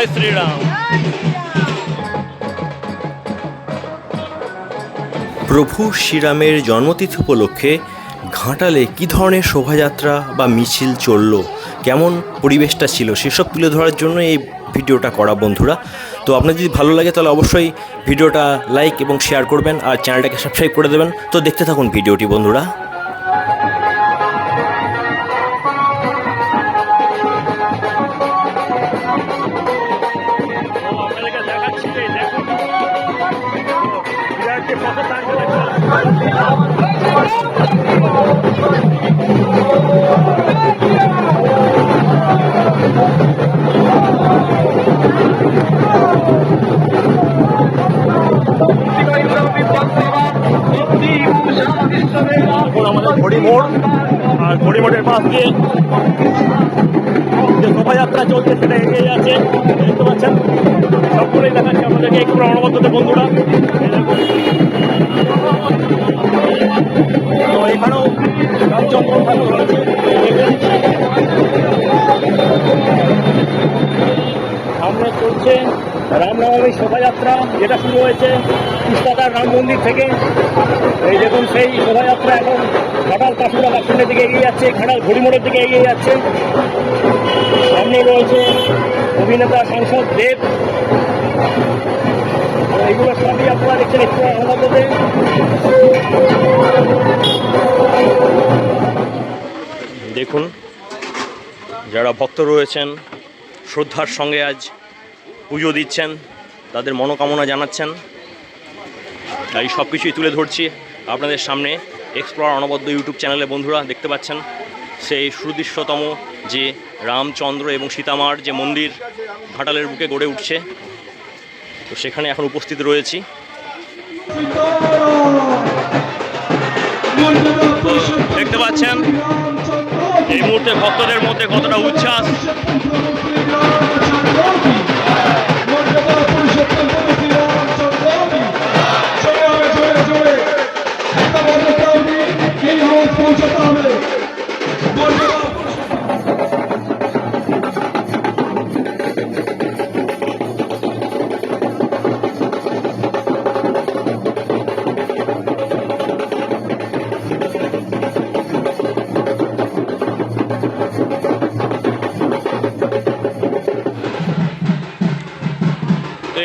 জয় শ্রীরাম। প্রভু শ্রীরামের জন্মতিথি উপলক্ষে ঘাটালে কী ধরনের শোভাযাত্রা বা মিছিল চলল? কেমন পরিবেশটা ছিল? সেসব তুলে ধরার জন্য এই ভিডিওটা করা, বন্ধুরা। তো আপনার যদি ভালো লাগে, তাহলে অবশ্যই ভিডিওটা লাইক এবং শেয়ার করবেন আর চ্যানেলটাকে সাবস্ক্রাইব করে দেবেন। তো দেখতে থাকুন ভিডিওটি, বন্ধুরা। মোড় আর ঘড়ি মোড়ের পাশ দিয়ে যে শোভাযাত্রা চলছে, সেটা এগিয়ে যাচ্ছে। দেখতে পাচ্ছেন, সবগুলোই দেখাচ্ছে আমাদেরকে একটু অনবদ্যতে বন্ধুরা। তো এখানেও রামচন্দ্র ঠাকুর রামনবমী শোভাযাত্রা যেটা শুরু হয়েছে পুষ্পাতার রাম মন্দির থেকে। এই দেখুন, সেই শোভাযাত্রা এখন ঘাটাল কাশুরা বাসনের দিকে এগিয়ে যাচ্ছে, ঘাটাল ঘড়িমোড়ের দিকে এগিয়ে যাচ্ছে। সামনে রয়েছে অভিনেতা সাংসদ দেব। এইগুলো সবই আপনারা দেখছেন একটু আমাদের দেখুন, যারা ভক্ত রয়েছেন, শ্রদ্ধার সঙ্গে আজ পুজো দিচ্ছেন, তাদের মনোকামনা জানাচ্ছেন। এই সব কিছুই তুলে ধরছি আপনাদের সামনে এক্সপ্লোর অনবদ্য ইউটিউব চ্যানেলে বন্ধুরা, দেখতে পাচ্ছেন সেই সুদৃশ্যতম যে রামচন্দ্র এবং সীতামার যে মন্দির ঘাটালের বুকে গড়ে উঠছে। তো সেখানে এখন উপস্থিত রয়েছি। দেখতে পাচ্ছেন, এই মুহূর্তে ভক্তদের মধ্যে কতটা উচ্ছ্বাস।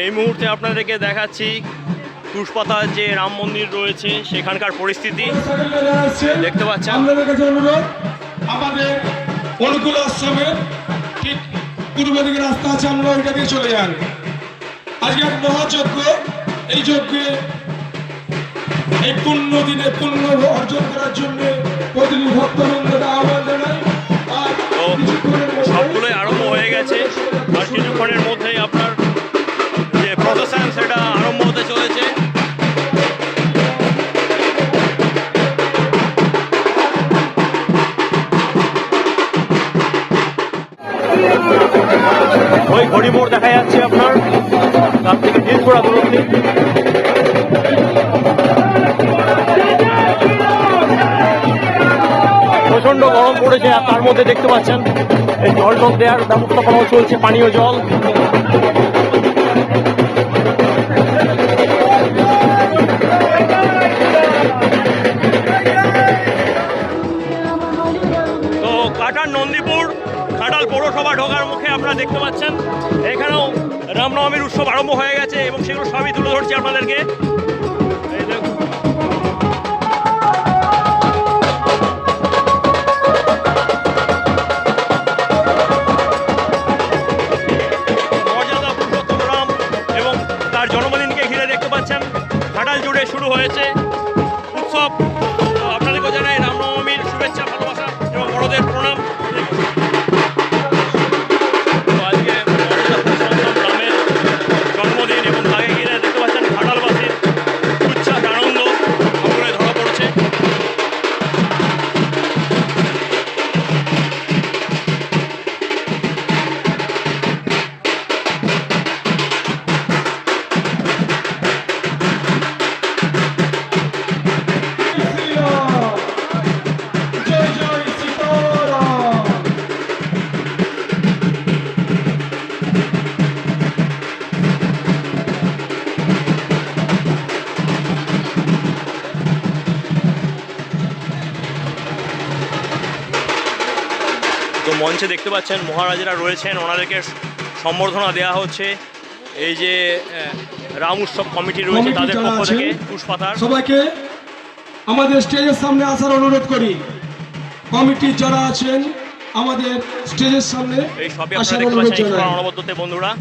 এই মুহূর্তে আপনাদেরকে দেখাচ্ছি পুষ্পাতার যে রাম মন্দির রয়েছে সেখানকার পরিস্থিতি। দেখতে পাচ্ছেন। আপনাদের কাছে অনুরোধ আমাদের অনুকূল আশ্রমের ঠিক পূর্ব দিকে রাস্তা আছে আমরা ওইটা দিয়ে চলে যান আজকে এক মহাযজ্ঞ এই যজ্ঞে এই পুণ্য দিনে পুণ্য অর্জন করার জন্য প্রতিটি ভক্তবৃন্দকে আহ্বান জানাই। সবগুলোই আরম্ভ হয়ে গেছে আর কিছুক্ষণের মধ্যেই আপনার মোড় দেখা যাচ্ছে আপনার। তার থেকে জিনিসগুলো দূরত্বে। প্রচণ্ড গরম পড়েছে, আর তার মধ্যে দেখতে পাচ্ছেন, এই জল টল দেওয়ার ব্যবস্থাপনাও চলছে পানীয় জল। আপনাদেরকে জন্মদিনকে ঘিরে দেখতে পাচ্ছেন, ঘাটাল জুড়ে শুরু হয়েছে উৎসব। আপনাদেরকে জানাই রামনবমীর শুভেচ্ছা, ভালোবাসা এবং বড়দের প্রণাম। তো মঞ্চে দেখতে পাচ্ছেন মহারাজেরা রয়েছেন। ওনাদেরকে সম্বর্ধনা দেওয়া হচ্ছে। এই যে রাম উৎসব কমিটি রয়েছে তাদের পক্ষ থেকে পুষ্পাতার সবাইকে আমাদের স্টেজের সামনে আসার অনুরোধ করি। কমিটি যারা আছেন আমাদের স্টেজের সামনে এই সবই আপনারা দেখতে পাচ্ছেন। অনবদ্যতে বন্ধুরা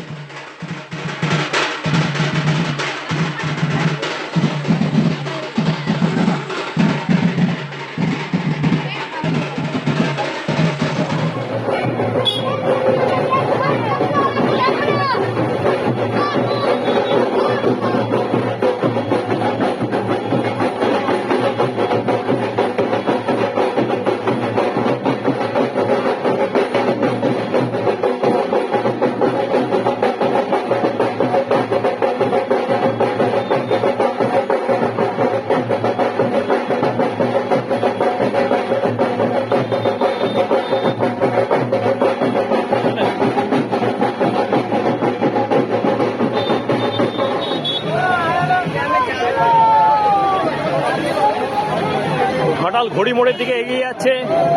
ঘাটাল ঘড়ি মোড়ের দিকে এগিয়ে যাচ্ছে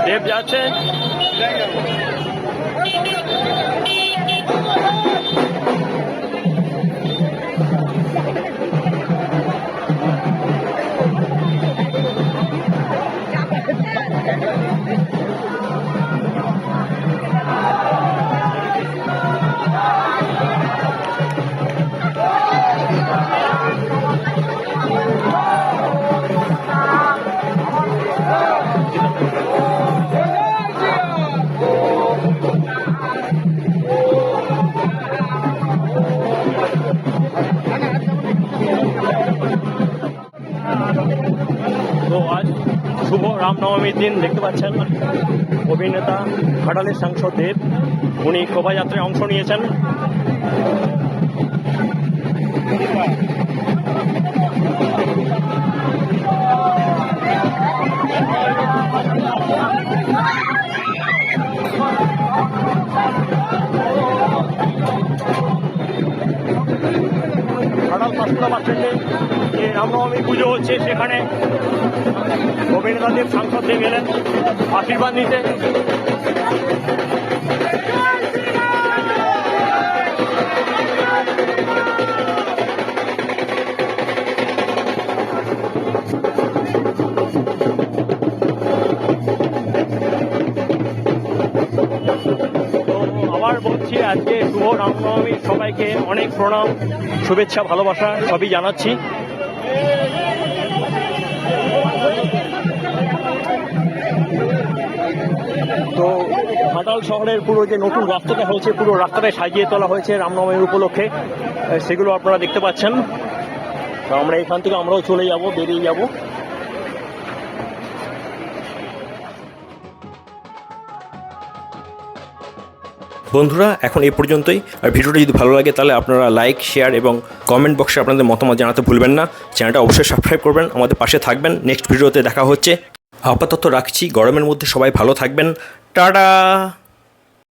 দেব যাচ্ছে। তো আজ শুভ রামনবমীর দিন, দেখতে পাচ্ছেন অভিনেতা ঘাটালের সাংসদ দেব, উনি শোভাযাত্রায় অংশ নিয়েছেন। হচ্ছে সেখানে অভিনেতা দেব সাংসদ এলেন আশীর্বাদ নিতে। বলছি, আজকে শুভ রামনবমী, সবাইকে অনেক প্রণাম, শুভেচ্ছা, ভালোবাসা, সবই জানাচ্ছি। তো ঘাটাল শহরের পুরো যে নতুন রাস্তাটা হয়েছে, পুরো রাস্তাটায় সাজিয়ে তোলা হয়েছে রামনবমীর উপলক্ষে। সেগুলো আপনারা দেখতে পাচ্ছেন। তো আমরা এখান থেকে আমরাও চলে যাব, বেরিয়ে যাব। বন্ধুরা, এখন এই পর্যন্তই। আর ভিডিওটি যদি ভালো লাগে, তাহলে আপনারা লাইক, শেয়ার এবং কমেন্ট বক্সে আপনাদের মতামত জানাতে ভুলবেন না। চ্যানেলটা অবশ্যই সাবস্ক্রাইব করবেন। আমাদের পাশে থাকবেন। নেক্সট ভিডিওতে দেখা হচ্ছে। আপাতত রাখছি। গরমের মধ্যে সবাই ভালো থাকবেন। টাটা!